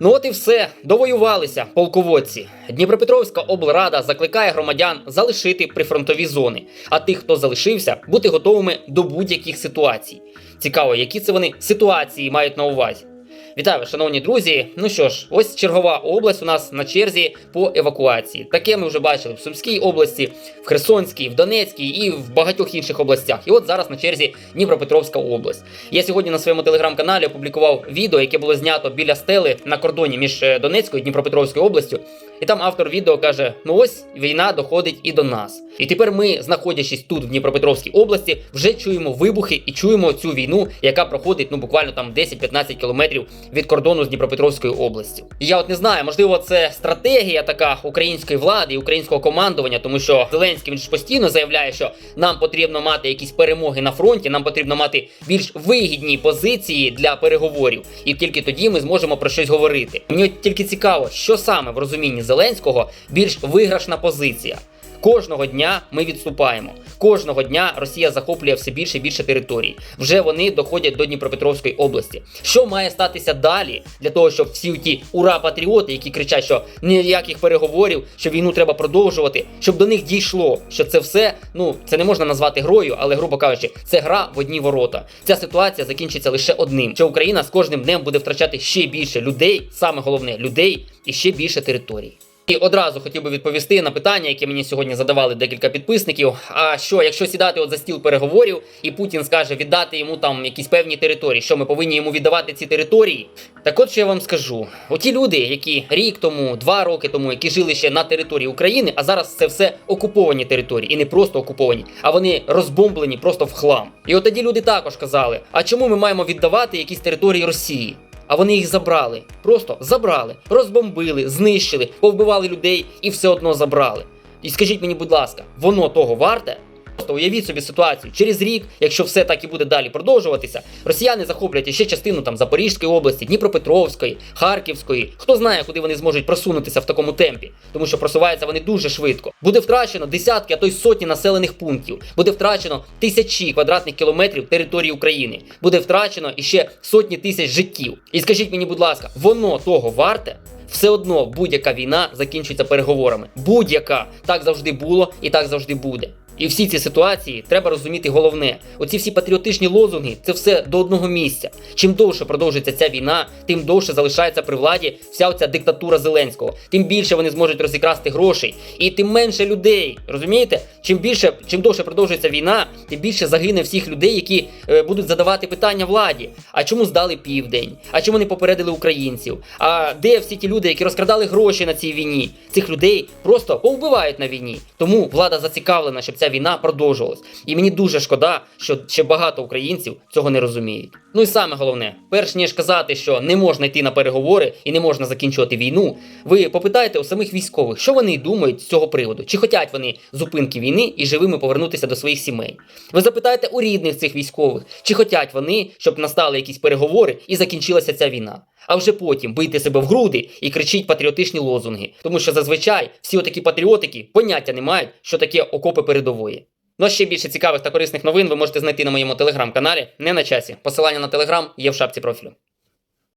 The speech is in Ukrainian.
Ну от і все, довоювалися полководці. Дніпропетровська облрада закликає громадян залишити прифронтові зони, а тих, хто залишився, бути готовими до будь-яких ситуацій. Цікаво, які це вони ситуації мають на увазі. Вітаю, шановні друзі. Ну що ж, ось чергова область у нас на черзі по евакуації. Таке ми вже бачили в Сумській області, в Херсонській, в Донецькій і в багатьох інших областях. І от зараз на черзі Дніпропетровська область. Я сьогодні на своєму телеграм-каналі опублікував відео, яке було знято біля стели на кордоні між е, Донецькою і Дніпропетровською областю. І там автор відео каже: ну ось війна доходить і до нас. І тепер ми, знаходячись тут, в Дніпропетровській області, вже чуємо вибухи і чуємо цю війну, яка проходить ну буквально там 10-15 кілометрів від кордону з Дніпропетровською областю. І я от не знаю, можливо, це стратегія така української влади і українського командування, тому що Зеленський він ж постійно заявляє, що нам потрібно мати якісь перемоги на фронті, нам потрібно мати більш вигідні позиції для переговорів, і тільки тоді ми зможемо про щось говорити. Мені от тільки цікаво, що саме в розумінні Зеленського більш виграшна позиція. Кожного дня ми відступаємо. Кожного дня Росія захоплює все більше і більше територій. Вже вони доходять до Дніпропетровської області. Що має статися далі для того, щоб всі ті ура-патріоти, які кричать, що ніяких переговорів, що війну треба продовжувати, щоб до них дійшло, що це все, ну це не можна назвати грою, але грубо кажучи, це гра в одні ворота. Ця ситуація закінчиться лише одним: що Україна з кожним днем буде втрачати ще більше людей, саме головне людей і ще більше територій. І одразу хотів би відповісти на питання, яке мені сьогодні задавали декілька підписників. А що, якщо сідати от за стіл переговорів, і Путін скаже віддати йому там якісь певні території, що ми повинні йому віддавати ці території? Так от що я вам скажу: оті люди, які рік тому, два роки тому, які жили ще на території України, а зараз це все окуповані території, і не просто окуповані, а вони розбомблені просто в хлам. І от тоді люди також казали: а чому ми маємо віддавати якісь території Росії? А вони їх забрали. Просто забрали, розбомбили, знищили, повбивали людей і все одно забрали. І скажіть мені, будь ласка, воно того варте? Просто уявіть собі ситуацію. Через рік, якщо все так і буде далі продовжуватися, росіяни захоплять ще частину там Запорізької області, Дніпропетровської, Харківської. Хто знає, куди вони зможуть просунутися в такому темпі, тому що просуваються вони дуже швидко. Буде втрачено десятки, а то й сотні населених пунктів. Буде втрачено тисячі квадратних кілометрів території України. Буде втрачено іще сотні тисяч життів. І скажіть мені, будь ласка, воно того варте? Все одно будь-яка війна закінчується переговорами. Будь-яка так завжди було і так завжди буде. І всі ці ситуації треба розуміти головне: оці всі патріотичні лозунги це все до одного місця. Чим довше продовжується ця війна, тим довше залишається при владі вся ця диктатура Зеленського. Тим більше вони зможуть розікрасти грошей, і тим менше людей. Розумієте? Чим більше, чим довше продовжується війна, тим більше загине всіх людей, які е, будуть задавати питання владі. А чому здали південь? А чому не попередили українців? А де всі ті люди, які розкрадали гроші на цій війні? Цих людей просто повбивають на війні. Тому влада зацікавлена, щоб ця війна продовжувалась. І мені дуже шкода, що ще багато українців цього не розуміють. Ну і саме головне, перш ніж казати, що не можна йти на переговори і не можна закінчувати війну, ви попитайте у самих військових, що вони думають з цього приводу, чи хотять вони зупинки війни і живими повернутися до своїх сімей. Ви запитайте у рідних цих військових, чи хотять вони, щоб настали якісь переговори і закінчилася ця війна. А вже потім бийте себе в груди і кричіть патріотичні лозунги, тому що зазвичай всі отакі патріотики поняття не мають, що таке окопи передової. Ну а ще більше цікавих та корисних новин ви можете знайти на моєму телеграм-каналі. Не на часі. Посилання на телеграм є в шапці профілю.